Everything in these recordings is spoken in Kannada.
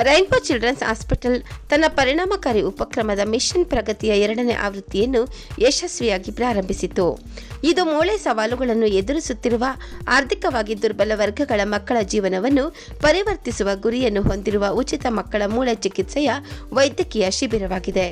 ರೈನ್ಬೋ ಚಿಲ್ಡ್ರನ್ಸ್ ಹಾಸ್ಪಿಟಲ್ ತನ್ನ ಪರಿಣಾಮಕಾರಿ ಉಪಕ್ರಮದ ಮಿಷನ್ ಪ್ರಗತಿಯ ಎರಡನೇ ಆವೃತ್ತಿಯನ್ನು ಯಶಸ್ವಿಯಾಗಿ ಪ್ರಾರಂಭಿಸಿತು. ಇದು ಮೂಳೆ ಸವಾಲುಗಳನ್ನು ಎದುರಿಸುತ್ತಿರುವ ಆರ್ಥಿಕವಾಗಿ ದುರ್ಬಲ ವರ್ಗಗಳ ಮಕ್ಕಳ ಜೀವನವನ್ನು ಪರಿವರ್ತಿಸುವ ಗುರಿಯನ್ನು ಹೊಂದಿರುವ ಉಚಿತ ಮಕ್ಕಳ ಮೂಳೆ ಚಿಕಿತ್ಸೆಯ ವೈದ್ಯಕೀಯ ಶಿಬಿರವಾಗಿದೆ.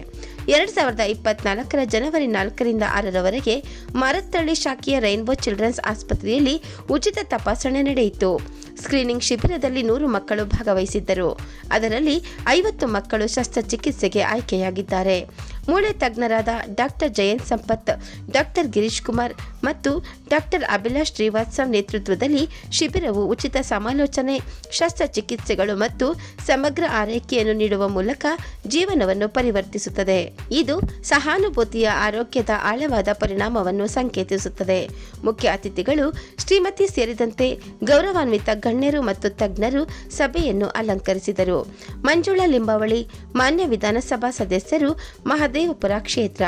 ಎರಡು ಸಾವಿರದ ಇಪ್ಪತ್ನಾಲ್ಕರ ಜನವರಿ ನಾಲ್ಕರಿಂದ ಆರರವರೆಗೆ ಮರತ್ತಳ್ಳಿ ಶಾಖೆಯ ರೈನ್ಬೋ ಚಿಲ್ಡ್ರನ್ಸ್ ಆಸ್ಪತ್ರೆಯಲ್ಲಿ ಉಚಿತ ತಪಾಸಣೆ ನಡೆಯಿತು. ಸ್ಕ್ರೀನಿಂಗ್ ಶಿಬಿರದಲ್ಲಿ ನೂರು ಮಕ್ಕಳು ಭಾಗವಹಿಸಿದ್ದರು. ಅದರಲ್ಲಿ ಐವತ್ತು ಮಕ್ಕಳು ಶಸ್ತ್ರಚಿಕಿತ್ಸೆಗೆ ಆಯ್ಕೆಯಾಗಿದ್ದಾರೆ. ಮೂಳೆ ತಜ್ಞರಾದ ಡಾಕ್ಟರ್ ಜಯಂತ್ ಸಂಪತ್, ಡಾಕ್ಟರ್ ಗಿರೀಶ್ ಕುಮಾರ್ ಮತ್ತು ಡಾಕ್ಟರ್ ಅಭಿಲಾಷ್ ಶ್ರೀವಾತ್ಸವ್ ನೇತೃತ್ವದಲ್ಲಿ ಶಿಬಿರವು ಉಚಿತ ಸಮಾಲೋಚನೆ, ಶಸ್ತ್ರಚಿಕಿತ್ಸೆಗಳು ಮತ್ತು ಸಮಗ್ರ ಆರೈಕೆಯನ್ನು ನೀಡುವ ಮೂಲಕ ಜೀವನವನ್ನು ಪರಿವರ್ತಿಸುತ್ತದೆ. ಇದು ಸಹಾನುಭೂತಿಯ ಆರೋಗ್ಯದ ಆಳವಾದ ಪರಿಣಾಮವನ್ನು ಸಂಕೇತಿಸುತ್ತದೆ. ಮುಖ್ಯ ಅತಿಥಿಗಳು ಶ್ರೀಮತಿ ಸೇರಿದಂತೆ ಗೌರವಾನ್ವಿತ ಗಣ್ಯರು ಮತ್ತು ತಜ್ಞರು ಸಭೆಯನ್ನು ಅಲಂಕರಿಸಿದರು. ಮಂಜುಳಾ ಲಿಂಬಾವಳಿ ಮಾನ್ಯ ವಿಧಾನಸಭಾ ಸದಸ್ಯರು ಮಹದೇವಪುರ ಕ್ಷೇತ್ರ.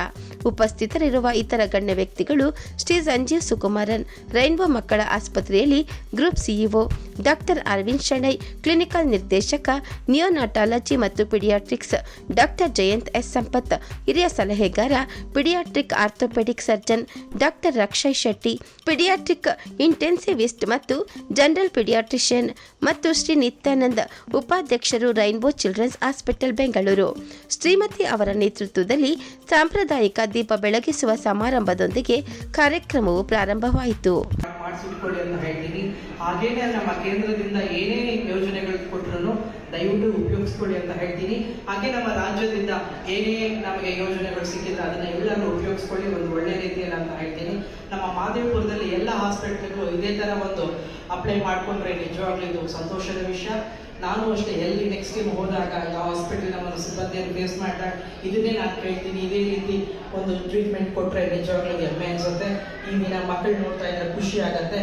ಉಪಸ್ಥಿತರಿರುವ ಇತರ ಗಣ್ಯ ವ್ಯಕ್ತಿಗಳು ಶ್ರೀ ಸಂಜೀವ್ ಸುಕುಮಾರನ್, ರೈನ್ಬೋ ಮಕ್ಕಳ ಆಸ್ಪತ್ರೆಯಲ್ಲಿ group CEO doctor Aravind Shenoy, clinical ನಿರ್ದೇಶಕ, ನಿಯೋನಾಟಾಲಜಿ ಮತ್ತು paediatrics doctor Jayanth S Sampath, ಹಿರಿಯ ಸಲಹೆಗಾರ, paediatric orthopaedic surgeon doctor Rakshay Shetty, paediatric intensivist ಮತ್ತು ಜನರಲ್ ಪಿಡಿಯಾಟ್ರಿಷಿಯನ್ ಮತ್ತು ಶ್ರೀ ನಿತ್ಯಾನಂದ್ ಉಪಾಧ್ಯಕ್ಷರು Rainbow children's hospital Bengaluru. Shrimati ಅವರ ನೇತೃತ್ವದಲ್ಲಿ ಸಾಂಪ್ರದಾಯಿಕ ದೀಪ ಬೆಳಗಿಸುವ ಸಮಾರಂಭದೊಂದಿಗೆ ಕಾರ್ಯಕ್ರಮವು ಪ್ರಾರಂಭವಾಯಿತು. ಹಾಗೇನೆ ನಮ್ಮ ಕೇಂದ್ರದಿಂದ ಏನೇ ಯೋಜನೆಗಳು ಕೊಟ್ಟರು ದಯವಿಟ್ಟು ಉಪಯೋಗಿಸ್ಕೊಳ್ಳಿ ಅಂತ ಹೇಳ್ತೀನಿ. ಹಾಗೆ ನಮ್ಮ ರಾಜ್ಯದಿಂದ ಏನೇ ನಮಗೆ ಯೋಜನೆಗಳು ಸಿಕ್ಕಿದ್ರೆ ಅದನ್ನ ಎಲ್ಲರೂ ಉಪಯೋಗಿಸ್ಕೊಳ್ಳಿ, ಒಂದು ಒಳ್ಳೆ ರೀತಿಯಲ್ಲಿ ಅಂತ ಹೇಳ್ತೀನಿ. ನಮ್ಮ ಮಾದೇವಪುರದಲ್ಲಿ ಎಲ್ಲ ಹಾಸ್ಪಿಟ್ಲ್ಗಳು ಇದೇ ತರ ಒಂದು ಅಪ್ಲೈ ಮಾಡ್ಕೊಂಡ್ರೆ ನಿಜವಾಗ್ಲೂ ಇದು ಸಂತೋಷದ ವಿಷಯ. ನಾನು ಅಷ್ಟೇ ಎಲ್ಲಿ ನೆಕ್ಸ್ಟ್ ಟೈಮ್ ಹೋದಾಗ ಯಾವ ಹಾಸ್ಪಿಟಲ್ ನಮ್ಮನ್ನು ಸಿಬ್ಬಂದಿಯನ್ನು ಫೇಸ್ ಮಾಡಿದಾಗ ಇದನ್ನೇ ನಾನು ಕೇಳ್ತೀನಿ. ಇದೇ ರೀತಿ ಒಂದು ಟ್ರೀಟ್ಮೆಂಟ್ ಕೊಟ್ಟರೆ ನಿಜವಾಗ್ಲೂ ಹೆಮ್ಮೆ ಅನ್ಸುತ್ತೆ. ಈ ದಿನ ಮಕ್ಕಳು ನೋಡ್ತಾ ಇದ್ರೆ ಖುಷಿ ಆಗತ್ತೆ.